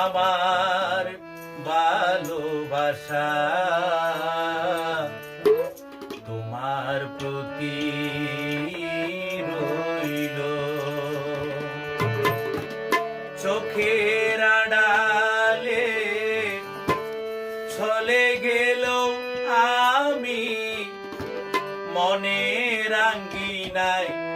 আমার ভালোবাসা তোমার প্রতি রইল। চোখের আড়ালে চলে গেল মনে রাঙ্গিনাই রইব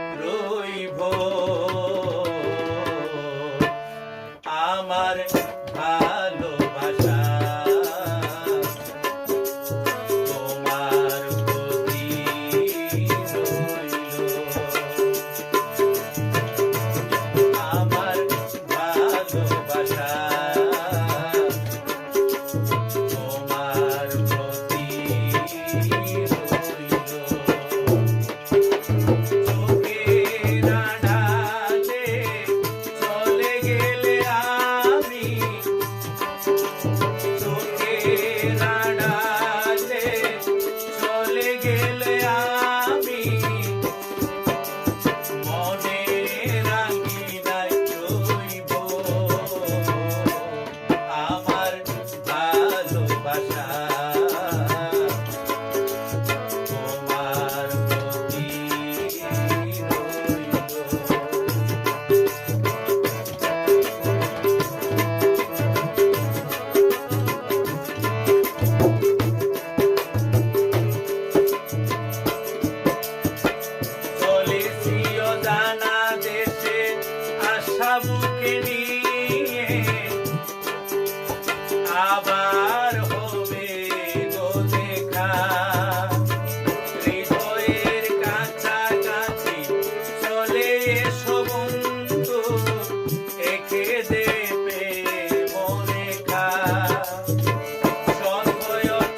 চোখের আবার হবে গো দেখা। চলে এসো বন্ধু, একে দেবে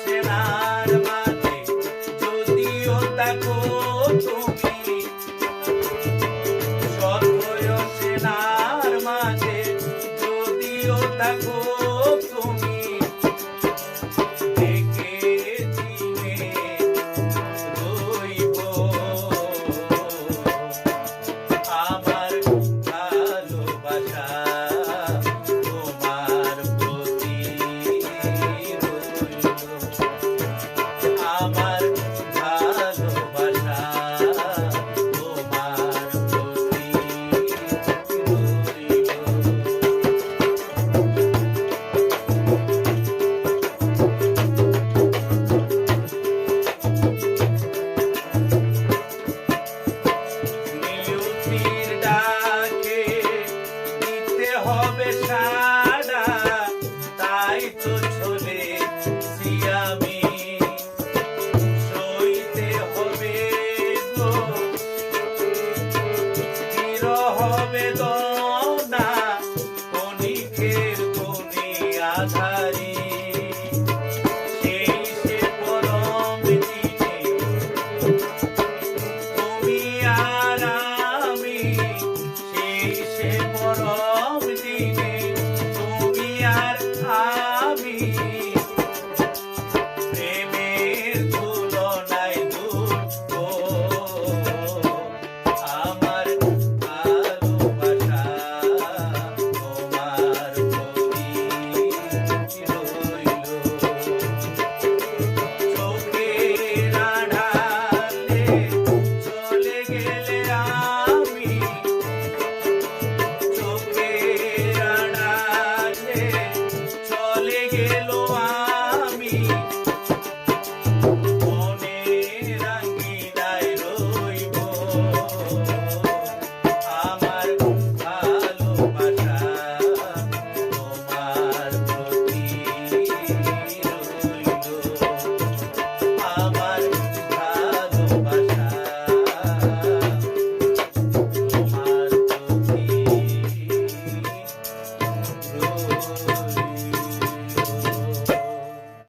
চেনার মাঝে যদিও তাকো তুমি, সন্দেহ চেনার মাঝে যদিও তাকো Yeah.